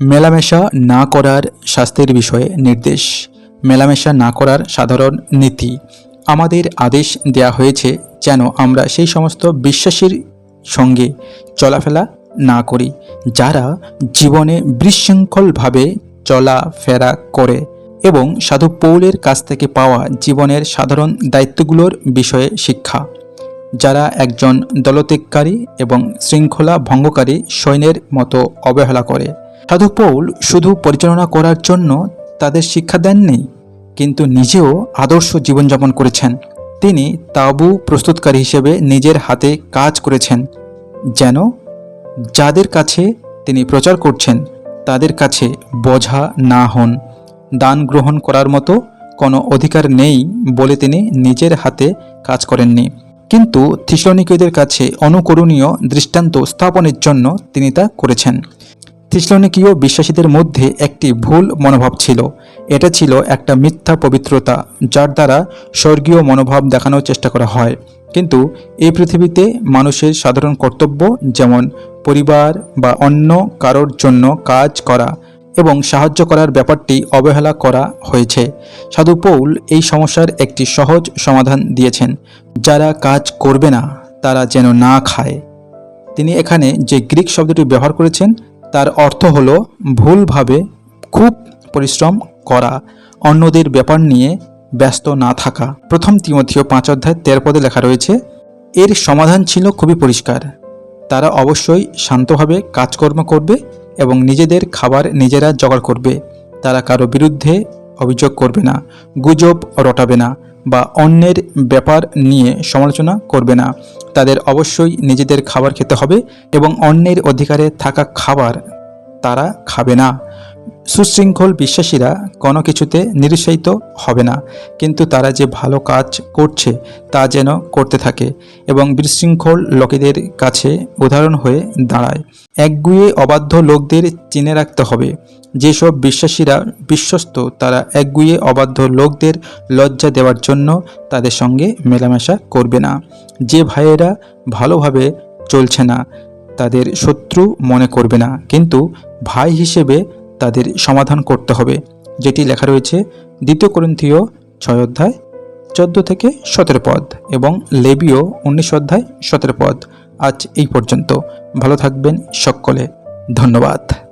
মেলামেশা না করার শাস্তির বিষয়ে নির্দেশ। মেলামেশা না করার সাধারণ নীতি। আমাদের আদেশ দেয়া হয়েছে যেন আমরা সেই সমস্ত বিশ্বাসীর সঙ্গে চলাফেরা না করি, যারা জীবনে বিশৃঙ্খলভাবে চলাফেরা করে এবং সাধু পৌলের কাছ থেকে পাওয়া জীবনের সাধারণ দায়িত্বগুলোর বিষয়ে শিক্ষা। যারা একজন দলত্যাগকারী এবং শৃঙ্খলা ভঙ্গকারী সৈন্যের মতো অবহেলা করে সাধু পৌল শুধু পরিচালনা করার জন্য তাদের শিক্ষা দেননি, কিন্তু নিজেও আদর্শ জীবনযাপন করেছেন। তিনি তাবু প্রস্তুতকারী হিসেবে নিজের হাতে কাজ করেছেন, যেন যাদের কাছে তিনি প্রচার করছেন, তাদের কাছে বোঝা না হন। দান গ্রহণ করার মতো কোনো অধিকার নেই বলে তিনি নিজের হাতে কাজ করেননি। কিন্তু থিসলনিকীয়দের কাছে অনুকরণীয় দৃষ্টান্ত স্থাপনের জন্য তিনি তা করেছেন। থিসলনিকীয় বিশ্বাসীদের মধ্যে একটি ভুল মনোভাব ছিল। এটা ছিল একটা মিথ্যা পবিত্রতা, যার দ্বারা স্বর্গীয় মনোভাব দেখানোর চেষ্টা করা হয়। কিন্তু এই পৃথিবীতে মানুষের সাধারণ কর্তব্য যেমন পরিবার বা অন্য কারোর জন্য কাজ করা এবং সাহায্য করার ব্যাপারটি অবহেলা করা হয়েছে। সাধু পৌল এই সমস্যার একটি সহজ সমাধান দিয়েছেন, যারা কাজ করবে না, তারা যেন না খায়। তিনি এখানে যে গ্রিক শব্দটি ব্যবহার করেছেন তার অর্থ হলো ভুলভাবে খুব পরিশ্রম করা, অন্যদের ব্যাপার নিয়ে ব্যস্ত না থাকা। প্রথম তিমথিও পাঁচ অধ্যায় তেরো পদে লেখা রয়েছে, এর সমাধান ছিল খুবই পরিষ্কার। তারা অবশ্যই শান্তভাবে কাজকর্ম করবে এবং নিজেদের খাবার নিজেরা জোগাড় করবে। তারা কারও বিরুদ্ধে অভিযোগ করবে না, গুজব রটাবে না। বা অন্যের ব্যাপার নিয়ে সমালোচনা করবে না। তাদের অবশ্যই নিজেদের খাবার খেতে হবে এবং অন্যের অধিকারে থাকা খাবার তারা খাবে না। সুশৃঙ্খল বিশ্বাসীরা কোনো কিছুতে নিরুৎসাহিত হবে না, কিন্তু তারা যে ভালো কাজ করছে তা যেন করতে থাকে এবং বিশৃঙ্খল লোকেদের কাছে উদাহরণ হয়ে দাঁড়ায়। একগুয়ে অবাধ্য লোকদের চিনে রাখতে হবে। যেসব বিশ্বাসীরা বিশ্বস্ত, তারা একগুয়ে অবাধ্য লোকদের লজ্জা দেওয়ার জন্য তাদের সঙ্গে মেলামেশা করবে না। যে ভাইয়েরা ভালোভাবে চলছে না, তাদের শত্রু মনে করবে না, কিন্তু ভাই হিসেবে তাদের সমাধান করতে হবে, যেটি লেখা রয়েছে দ্বিতীয় করন্থীয় ছয় অধ্যায় চোদ্দ থেকে সতেরো পদ এবং লেবিও উনিশ অধ্যায় সতেরো পদ। আজ এই পর্যন্ত। ভালো থাকবেন সকলে। ধন্যবাদ।